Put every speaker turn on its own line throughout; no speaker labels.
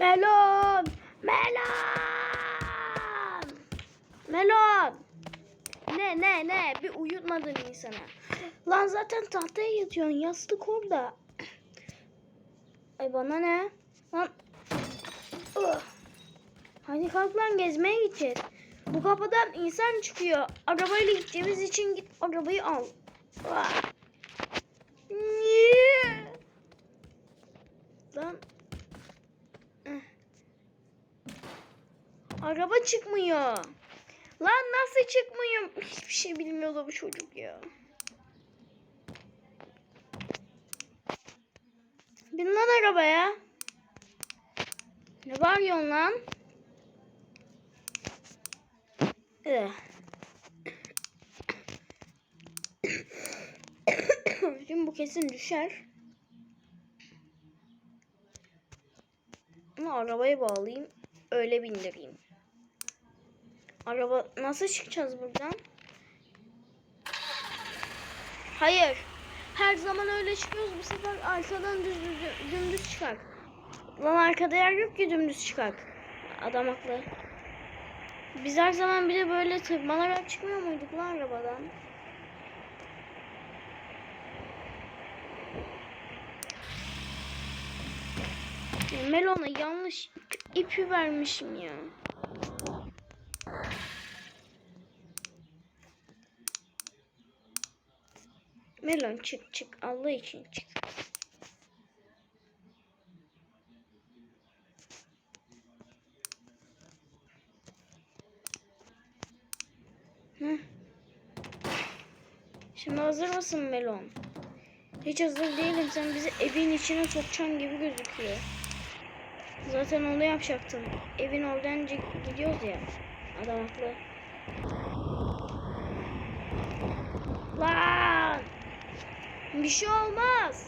Melon! Melon! Melon! Ne ne ne bir uyutmadın insana. Lan zaten tahtaya yatıyorsun yastık orada. Ay bana ne? Lan. Ugh. Hadi kalk lan gezmeye gideceğiz. Bu kapıdan insan çıkıyor. Arabayla gideceğimiz için git arabayı al. Niye? Lan. Araba çıkmıyor. Lan nasıl çıkmıyor? Hiçbir şey bilmiyor bu çocuk ya. Bin lan arabaya. Ne bağırıyorsun lan? Eh. Şimdi bu kesin düşer. Ama arabayı bağlayayım. Öyle bindireyim. Araba nasıl çıkacağız buradan? Hayır. Her zaman öyle çıkıyoruz. Bu sefer arkadan düz, düz, dümdüz çıkar. Lan arkada yer yok ki dümdüz çıkar. Adam haklı. Biz her zaman bir de böyle tırmanarak çıkmıyor muyduk lan arabadan? Melon'a yanlış ipi vermişim ya. Melon çık çık Allah için çık. Hı. Şimdi hazır mısın Melon? Hiç hazır değilim. Sen bizi evin içine sokacaksın gibi gözüküyor. Zaten onu yapacaktın. Evin oradan gidiyoruz ya. Adam haklı. Lan! Bir şey olmaz.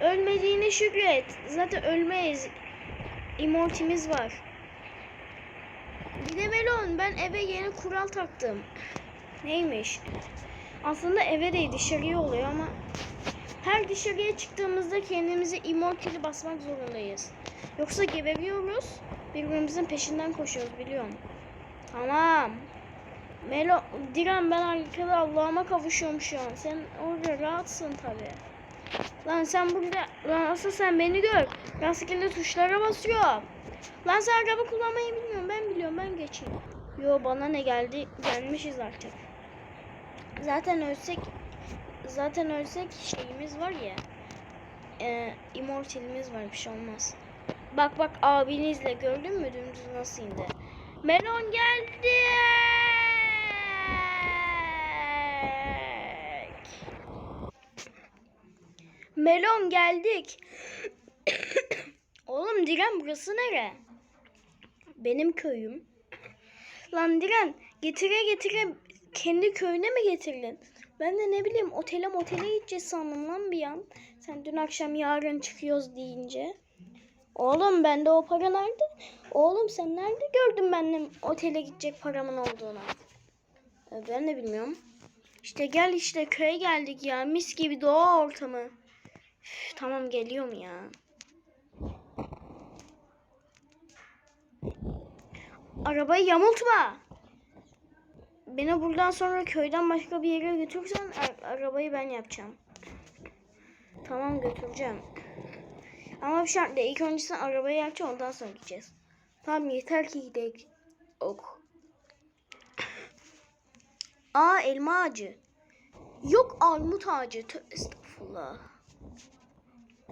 Ölmediğine şükret. Zaten ölmeyiz. Immortimiz var. Bir de ben eve yeni kural taktım. Neymiş? Aslında eve değil dışarıya oluyor ama her dışarıya çıktığımızda kendimize immortali basmak zorundayız. Yoksa geberiyoruz. Birbirimizin peşinden koşuyoruz biliyorum. Tamam. Melo, Diren ben arkada Allah'ıma kavuşuyorum şu an. Sen orada rahatsın tabi. Lan sen burada, lan asıl sen beni gör. Rastgele tuşlara basıyor. Lan sen araba kullanmayı bilmiyorum. Ben biliyorum ben geçeyim. Yo bana ne geldi? Gelmişiz artık. Zaten ölsek, zaten ölsek şeyimiz var ya. E, immortalimiz var bir şey olmaz. Bak bak abinizle gördün mü dümdüz nasıl indi? Melon geldi. Melon geldik. Oğlum Diren burası nere? Benim köyüm. Lan Diren getire getire kendi köyüne mi getirdin? Ben de ne bileyim otele motele gideceğiz sandım lan bir an. Sen dün akşam yarın çıkıyoruz deyince. Oğlum bende o para nerede? Oğlum sen nerede gördün benim otele gidecek paramın olduğunu? E, Ben de bilmiyorum. İşte gel işte köye geldik ya. Mis gibi doğa ortamı. Üf, tamam geliyorum ya. Arabayı yamultma. Beni buradan sonra köyden başka bir yere götürürsen a- arabayı ben yapacağım. Tamam götüreceğim. Ama bir şartla ilk önce sen arabayı yapacaksın ondan sonra gideceğiz. Tamam yeter ki gidelim. Ok. Aa elma ağacı. Yok armut ağacı. Estağfurullah.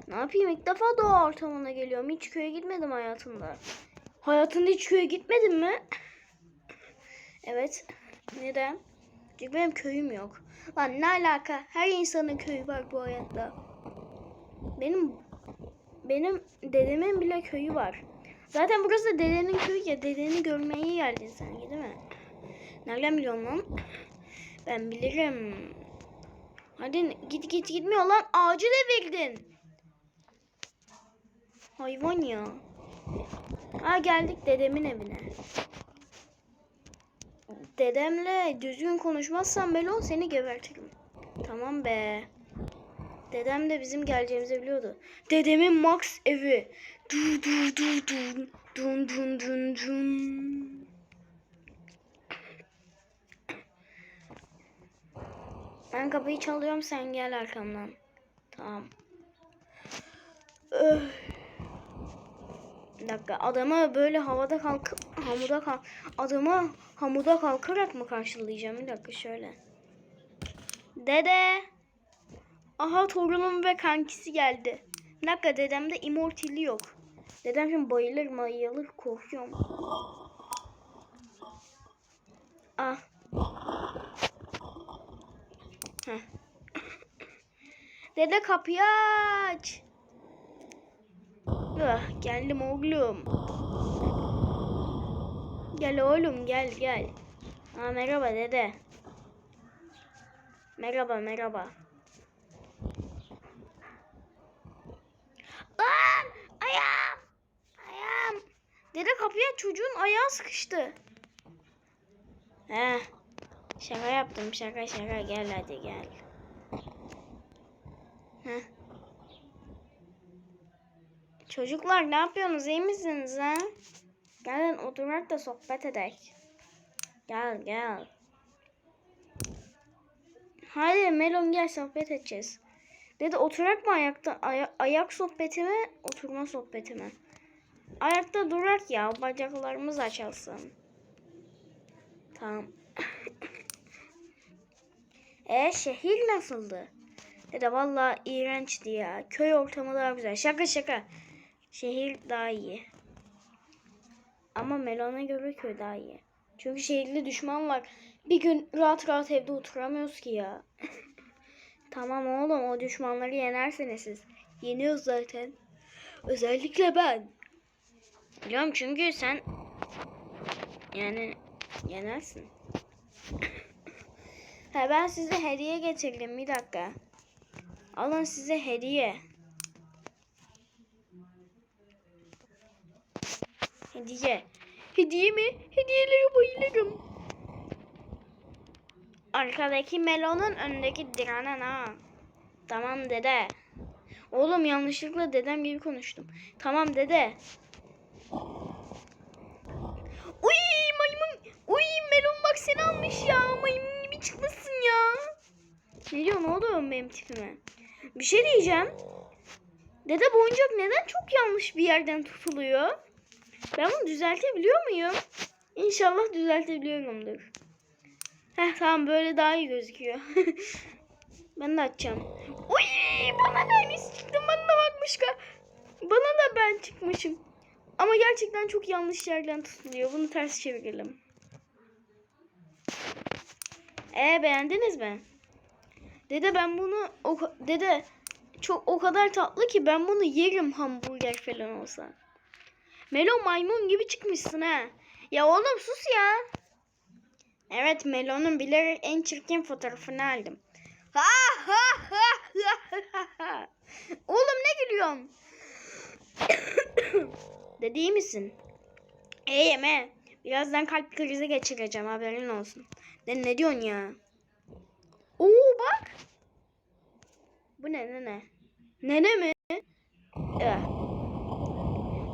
Ne yapayım ilk defa doğa ortamına geliyorum. Hiç köye gitmedim hayatımda. Hayatında hiç köye gitmedin mi? Evet. Neden? Çünkü benim köyüm yok. Lan ne alaka? Her insanın köyü var bu hayatta. Benim benim dedemin bile köyü var. Zaten burası da dedenin köyü ya. Dedeni görmeye geldin sen değil mi? Nereden biliyorsun lan? Ben bilirim. Hadi git git gitmiyor lan. Ağacı devirdin. Hayvan ya. Ha geldik dedemin evine. Dedemle düzgün konuşmazsan Melon seni gebertirim. Tamam be. Dedem de bizim geleceğimizi biliyordu. Dedemin Max evi. Du du du du. Dun dun dun dun. Ben kapıyı çalıyorum sen gel arkamdan. Tamam. Öh. Bir dakika adamı böyle havada kalkıp hamuda kalk adamı hamuda kalkarak mı karşılayacağım? Bir dakika şöyle. Dede. Aha torunum ve kankisi geldi. Bir dakika dedemde immortali yok. Dedem şimdi bayılır bayılır korkuyorum. Ah. Heh. Dede kapıyı aç. Ah, geldim oğlum. Gel oğlum gel gel. Aa, merhaba dede. Merhaba merhaba. Lan ayağım. Ayağım. Dede kapıya çocuğun ayağı sıkıştı. He. Şaka yaptım şaka şaka gel hadi gel. Heh. Çocuklar ne yapıyorsunuz iyi misiniz ha? Gelin oturak da sohbet edek. Gel gel. Hadi Melon gel sohbet edeceğiz. Dedi oturak mı ayakta aya- ayak sohbeti mi oturma sohbeti mi? Ayakta durak ya bacaklarımız açılsın. Tamam. E şehir nasıldı? Dedi vallahi iğrençti ya. Köy ortamı daha güzel. Şaka şaka. Şehir daha iyi. Ama Melon'a göre köy daha iyi. Çünkü şehirde düşman var. Bir gün rahat rahat evde oturamıyoruz ki ya. tamam oğlum o düşmanları yenersiniz siz. Yeniyoruz zaten. Özellikle ben. Biliyorum çünkü sen yani yenersin. ha ben size hediye getirdim bir dakika. Alın size hediye. Hediye. Hediye mi? Hediyelere bayılırım. Arkadaki melonun önündeki diranen ha. Tamam dede. Oğlum yanlışlıkla dedem gibi konuştum. Tamam dede. Uy maymun. Uy melon bak seni almış ya. Maymun çıkmışsın ya. Ne diyorsun oğlum benim tipime? Bir şey diyeceğim. Dede bu neden çok yanlış bir yerden tutuluyor? Ben bunu düzeltebiliyor muyum? İnşallah düzeltebiliyorumdur. Heh tamam böyle daha iyi gözüküyor. ben de açacağım. Uy bana da aynısı çıktı. Bana da bakmış. Bana da ben çıkmışım. Ama gerçekten çok yanlış yerden tutuluyor. Bunu ters çevirelim. E beğendiniz mi? Dede ben bunu o, dede çok o kadar tatlı ki ben bunu yerim hamburger falan olsa. Melon maymun gibi çıkmışsın ha. Ya oğlum sus ya. Evet Melon'un bilerek en çirkin fotoğrafını aldım. Ha ha ha ha ha. Oğlum ne gülüyorsun? Dedi iyi misin? İyiyim he. Birazdan kalp krizi geçireceğim haberin olsun. Ne, ne diyorsun ya? Oo bak. Bu ne ne ne? Nene mi? Evet.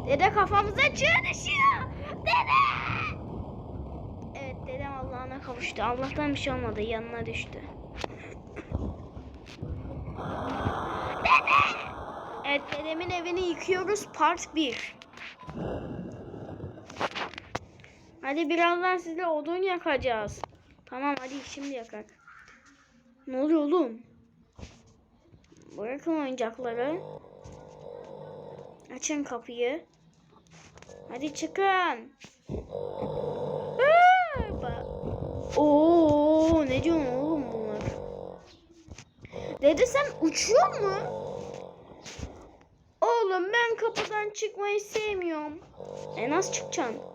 Dede kafamıza çığ düşüyor. Dede. Evet dedem Allah'ına kavuştu. Allah'tan bir şey olmadı. Yanına düştü. Dede. Evet dedemin evini yıkıyoruz. Part 1. Hadi birazdan size odun yakacağız. Tamam hadi şimdi yakak. Ne oluyor oğlum? Bırakın oyuncakları. Açın kapıyı. Hadi çıkın. Oo, ne diyorsun oğlum bunlar? Dede sen uçuyor mu? Oğlum ben kapıdan çıkmayı sevmiyorum. E nasıl çıkacaksın?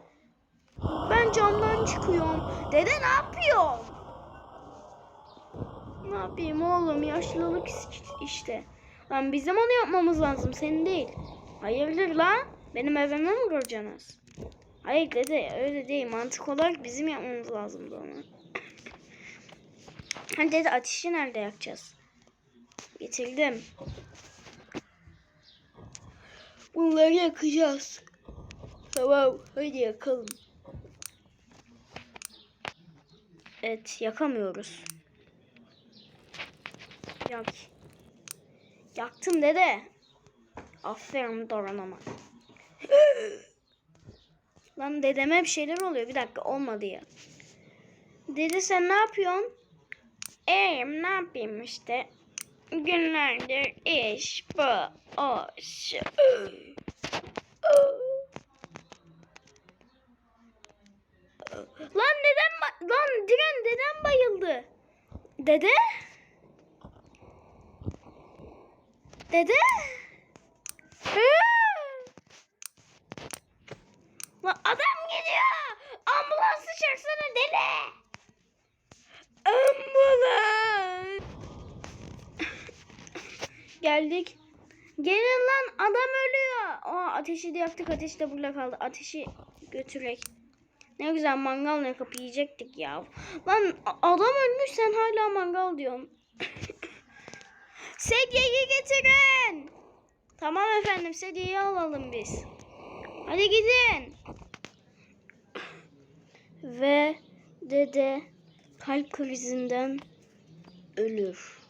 Ben camdan çıkıyorum. Dede ne yapıyorsun? Ne yapayım oğlum yaşlılık işte. Lan bizim onu yapmamız lazım senin değil. Hayırdır lan? Benim evime mi kuracaksınız? Hayır dede öyle değil. Mantık olarak bizim yapmamız lazımdı onu. Hani dede ateşi nerede yakacağız? Getirdim. Bunları yakacağız. Tamam hadi yakalım. Evet yakamıyoruz. Yak. Yaktım dede. Aferin Doranama. Lan dedeme bir şeyler oluyor. Bir dakika olmadı ya. Dede sen ne yapıyorsun? İyiyim ne yapayım işte. Günlerdir iş bu o şu. Lan neden lan Diren neden bayıldı? Dede? Dede? Lan adam geliyor. Ambulansı çağırsana dede. Ambulans. Geldik. Gelin lan adam ölüyor. Aa, ateşi de yaktık. Ateş de burada kaldı. Ateşi götürek. Ne güzel mangal yakıp yiyecektik ya. Lan adam ölmüş sen hala mangal diyorsun. sedyeyi getirin. Tamam efendim sedyeyi alalım biz. Hadi gidin. Ve dede kalp krizinden ölür.